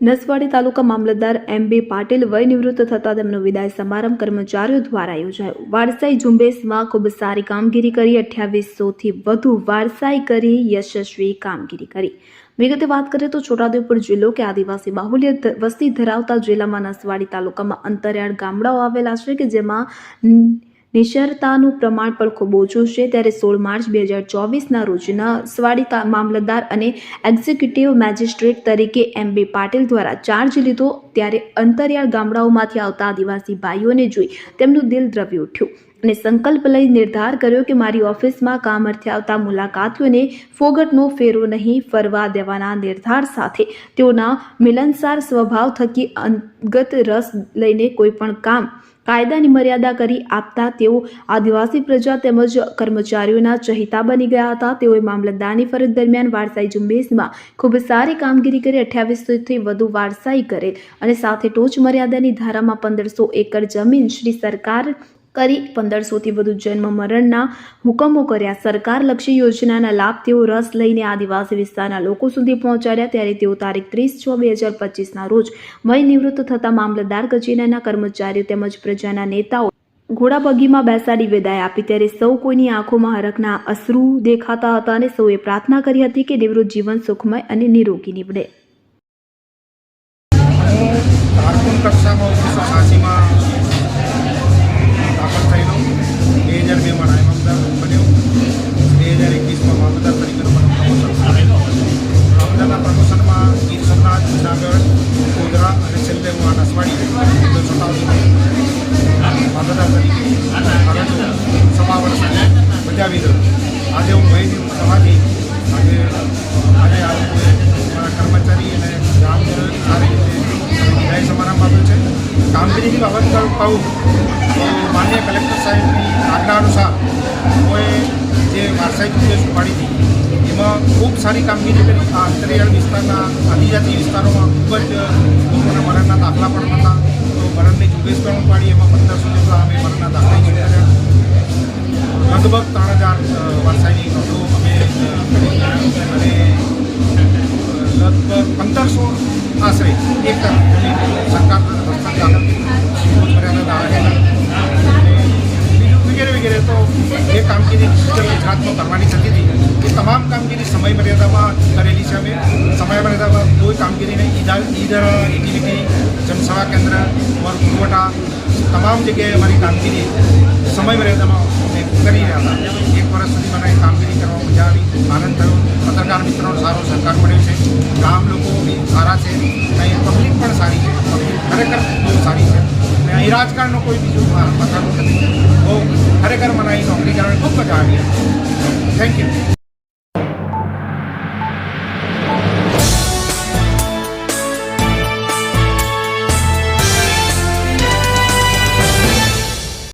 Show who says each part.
Speaker 1: નસવાડી તાલુકા મામલતદાર એમ બી પાટીલ વય નિવૃત્ત થતા તેમનો વિદાય સમારંભ કર્મચારીઓ દ્વારા યોજાયો. વારસાઈ ઝુંબેશમાં ખૂબ સારી કામગીરી કરી અઠ્યાવીસોથી વધુ વારસાઈ કરી, યશસ્વી કામગીરી કરી. વિગતે વાત કરીએ તો છોટાઉદેપુર જિલ્લો કે આદિવાસી બાહુલ્ય વસ્તી ધરાવતા જિલ્લામાં નસવાડી તાલુકામાં અંતરિયાળ ગામડાઓ આવેલા છે કે જેમાં ન- નિશરતાનું પ્રમાણ પણ ખૂબ ઓછું છે. ત્યારે સોળ માર્ચ બે હજાર ચોવીસના રોજના નસવાડી મામલતદાર અને એક્ઝિક્યુટિવ મેજિસ્ટ્રેટ તરીકે એમ બી પાટીલ દ્વારા ચાર્જ લીધો ત્યારે અંતરિયાળ ગામડાઓમાંથી આવતા આદિવાસી ભાઈઓને જોઈ તેમનું દિલ દ્રવી ઉઠ્યું અને સંકલ્પ લઈ નિર્ધાર કર્યો કે મારી ઓફિસમાં કામ અર્થે આવતા મુલાકાતીઓને ફોગટનો ફેરો નહીં ફરવા દેવાના નિર્ધાર સાથે તેઓના મિલનસાર સ્વભાવ થકી અંગત રસ લઈને કોઈ પણ કામ કાયદાની મર્યાદા કરી આપતા તેઓ આદિવાસી પ્રજા તેમજ કર્મચારીઓના ચહિતા બની ગયા હતા. તેઓએ મામલતદારની ફરજ દરમિયાન વારસાઈ ઝુંબેશમાં ખૂબ સારી કામગીરી કરી અઠ્યાવીસોથી વધુ વારસાઈ કરેલ અને સાથે ટોચ મર્યાદાની ધારામાં પંદરસો એકર જમીન શ્રી સરકાર કરી પંદરસોથી વધુ જન્મ મરણના હુકમો કર્યા. સરકારલક્ષી યોજનાના લાભ તેઓ રસ લઈને આદિવાસી વિસ્તારના લોકો સુધી પહોંચાડ્યા ત્યારે તેઓ તારીખ ત્રીસ છ બે હજાર પચીસના રોજ વય નિવૃત્ત થતા મામલતદાર કચેરીના કર્મચારીઓ તેમજ પ્રજાના નેતાઓ ઘોડાબગીમાં બેસાડી વિદાય આપી. ત્યારે સૌ કોઈની આંખોમાં હરખના અશ્રુ દેખાતા હતા અને સૌએ પ્રાર્થના કરી હતી કે નિવૃત્ત જીવન સુખમય અને નિરોગી નીવડે.
Speaker 2: કક્ષામાં ઓગણીસો છ્યાસીમાં નિવૃત્ત થવાથી આજે આજે આજે મારા કર્મચારી અને ગ્રામજનો સારી રીતે વિદાય સમારંભ છે કામગીરીની બાબત કહું તો માન્ય કલેક્ટર સાહેબની આજ્ઞા અનુસાર લોકોએ જે વારસાઈ ઝુંબેશ ઉપાડી હતી એમાં ખૂબ સારી કામગીરી કરી આ વિસ્તારના આદિજાતિ વિસ્તારોમાં ખૂબ જ. લોકોના મરણના દાખલા પણ હતા તો મરણની ઝુંબેશ પણ ઉપાડી એમાં પંદરસો જેટલા મરણના દાખલા લગભગ ત્રણ હજાર વારસાઈની પંદરસો આશરે એક સરકાર હસ્તક દાખલ મર્યાદા દાખલ અને બીજું વગેરે વગેરે તો જે કામગીરી ઉત્તર ગુજરાતમાં કરવાની થતી હતી એ તમામ કામગીરી સમય મર્યાદામાં કરેલી છે અમે સમય મર્યાદામાં કોઈ કામગીરી નહીં ઈધર ઈધર એક્ટિવિટી જનસેવા કેન્દ્ર વર્ગ પુરવઠા તમામ જગ્યાએ અમારી કામગીરી સમય મર્યાદામાં અમે કરી રહ્યા હતા એક વર્ષ સુધી મને પત્રકાર સારું સારો મળ્યું છે. ગામ લોકો બી સારા છે. અહીં પબ્લિક પણ સારી છે. પબ્લિક ખરેખર બહુ સારી છે. અને અહીં રાજકારણનો કોઈ બીજું મહત્વનું નથી. બહુ ખરેખર મને અહીં નોકરી કરવાની ખૂબ મજા આવી. Thank you